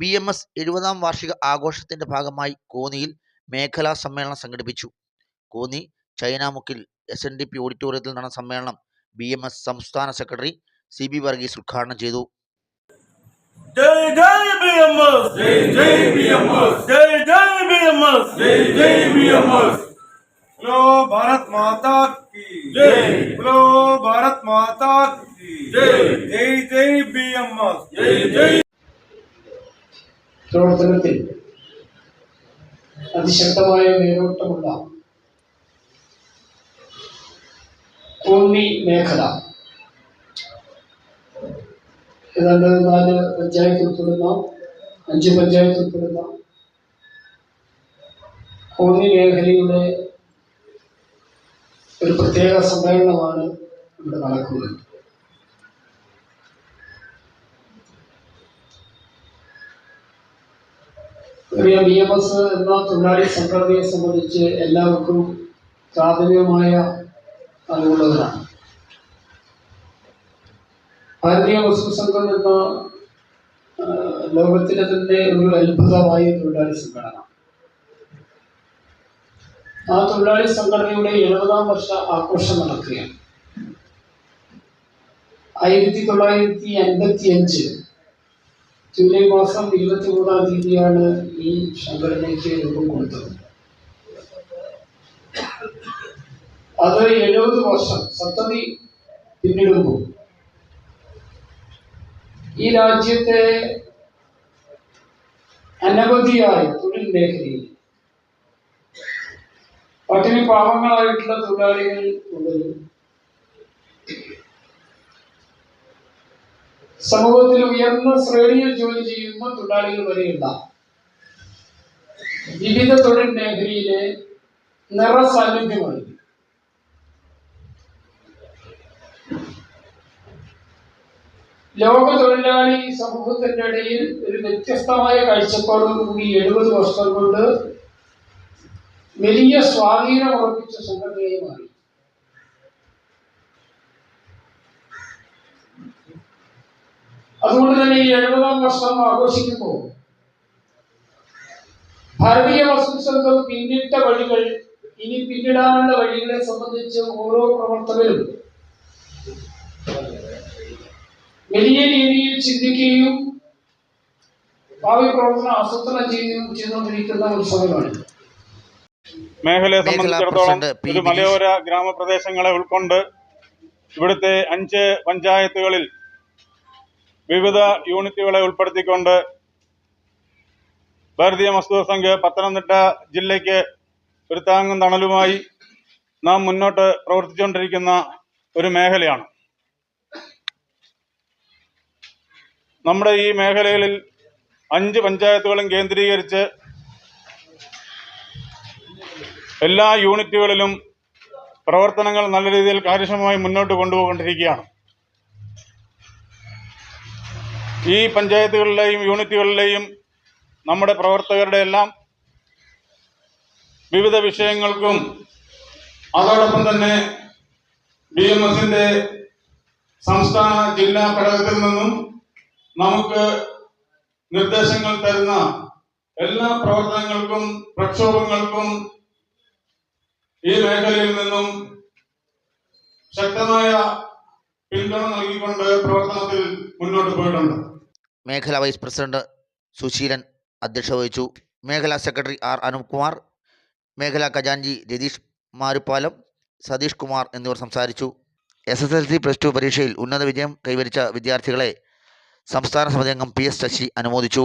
B M S എഴുപതാം വാർഷിക ആഘോഷത്തിന്റെ ഭാഗമായി കോന്നിയിൽ മേഖലാ സമ്മേളനം സംഘടിപ്പിച്ചു. കോന്നി ചൈനാമുക്കിൽ എസ് എൻ ഡി പി ഓഡിറ്റോറിയത്തിൽ നടന്ന സമ്മേളനം ബി എം എസ് സംസ്ഥാന സെക്രട്ടറി സി ബി വർഗീസ് ഉദ്ഘാടനം ചെയ്തു. ജയ് ജയ് ബി എം എസ് ജയ് ജയ് ഭാരത് എം പ്രവർത്തനത്തിൽ അതിശക്തമായ മേലോട്ടമുള്ള കോന്നി മേഖല. ഏതാണ്ട് നാല് പഞ്ചായത്ത് ഉൾപ്പെടുന്ന അഞ്ച് പഞ്ചായത്ത് ഉൾപ്പെടുന്ന കോന്നി മേഖലയുടെ ഒരു പ്രത്യേക സമ്മേളനമാണ് ഇവിടെ നടക്കുന്നത്. അറിയാം ബി എം എസ് എന്ന തൊഴിലാളി സംഘടനയെ സംബന്ധിച്ച് എല്ലാവർക്കും പ്രാഥമികമായ അറിവുള്ളവരാണ്. ഭാരതീയ മുസ്ലിം സംഘം എന്ന ലോകത്തിലെ തന്നെ ഒരു അത്ഭുതമായ തൊഴിലാളി സംഘടന. ആ തൊഴിലാളി സംഘടനയുടെ എഴുപതാം വർഷ ആഘോഷം നടക്കുകയാണ്. ആയിരത്തി തൊള്ളായിരത്തി അൻപത്തി അഞ്ച് ജൂലൈ മാസം ഇരുപത്തി മൂന്നാം തീയതിയാണ് ഈ സംഘടനയ്ക്ക് രൂപം കൊടുത്തത്. അത് എഴുപത് വർഷം സത്തതി പിന്നിടുമ്പോൾ ഈ രാജ്യത്തെ അനവധിയായ തൊഴിൽ മേഖലയിൽ പട്ടിണി പാവങ്ങളായിട്ടുള്ള തൊഴിലാളികൾ മുതൽ സമൂഹത്തിൽ ഉയർന്ന ശ്രേണിയിൽ ജോലി ചെയ്യുന്ന തൊഴിലാളികൾ വരെയുള്ള വിവിധ തൊഴിൽ മേഖലയിലെ നിറസാന്നിധ്യമായി ലോക തൊഴിലാളി സമൂഹത്തിന്റെ ഇടയിൽ ഒരു വ്യത്യസ്തമായ കാഴ്ചപ്പാടോടുകൂടി എഴുപത് വർഷം കൊണ്ട് വലിയ സ്വാധീനം ഉറപ്പിച്ച സംഘടനയായി മാറി അതുകൊണ്ട് തന്നെ ഈ എഴുപതാം വർഷം ആഘോഷിക്കുമ്പോൾ ഭാരതീയ വസ്തുസംഘം പിന്നിട്ട വഴികൾ ഇനി പിന്നിടാനുള്ള വഴികളെ സംബന്ധിച്ച് ഓരോ പ്രവർത്തകരും വലിയ രീതിയിൽ ചിന്തിക്കുകയും ഭാവി പ്രവർത്തനം ആസൂത്രണം ചെയ്യുകയും ചെയ്തുകൊണ്ടിരിക്കുന്ന ഒരു സമയമാണ്. മേഖലയെ മേഖലാ സംബന്ധിച്ചിടത്തോളം ഒരു മലയോര ഗ്രാമപ്രദേശങ്ങളെ ഉൾക്കൊണ്ട് ഇവിടുത്തെ അഞ്ച് പഞ്ചായത്തുകളിൽ വിവിധ യൂണിറ്റുകളെ ഉൾപ്പെടുത്തിക്കൊണ്ട് ഭാരതീയ മസ്ദൂർ സംഘ് പത്തനംതിട്ട ജില്ലയ്ക്ക് ഒരു താങ്ങും തണലുമായി നാം മുന്നോട്ട് പ്രവർത്തിച്ചുകൊണ്ടിരിക്കുന്ന ഒരു മേഖലയാണ്. നമ്മുടെ ഈ മേഖലകളിൽ അഞ്ച് പഞ്ചായത്തുകളും കേന്ദ്രീകരിച്ച് എല്ലാ യൂണിറ്റുകളിലും പ്രവർത്തനങ്ങൾ നല്ല രീതിയിൽ കാര്യക്ഷമമായി മുന്നോട്ട് കൊണ്ടുപോകൊണ്ടിരിക്കുകയാണ് ഈ പഞ്ചായത്തുകളിലെയും യൂണിറ്റുകളിലെയും നമ്മുടെ പ്രവർത്തകരുടെ എല്ലാം വിവിധ വിഷയങ്ങൾക്കും അതോടൊപ്പം തന്നെ ബി എം എസിന്റെ സംസ്ഥാന ജില്ലാ ഘടകത്തിൽ നിന്നും നമുക്ക് നിർദ്ദേശങ്ങൾ തരുന്ന എല്ലാ പ്രവർത്തനങ്ങൾക്കും പ്രക്ഷോഭങ്ങൾക്കും ഈ മേഖലയിൽ നിന്നും ശക്തമായ പിന്തുണ നൽകിക്കൊണ്ട് പ്രവർത്തനത്തിൽ മുന്നോട്ട് പോയിട്ടുണ്ട്. മേഖലാ വൈസ് പ്രസിഡന്റ് സുശീലൻ അധ്യക്ഷ വഹിച്ചു മേഖലാ സെക്രട്ടറി ആർ അനൂപ്കുമാർ മേഖലാ ഖജാൻജി രതീഷ് മാരുപ്പാലം സതീഷ് കുമാർ എന്നിവർ സംസാരിച്ചു. S S L C plus two പരീക്ഷയിൽ ഉന്നത വിജയം കൈവരിച്ച വിദ്യാർത്ഥികളെ സംസ്ഥാന സമിതി അംഗം പി എസ് ശശി അനുമോദിച്ചു.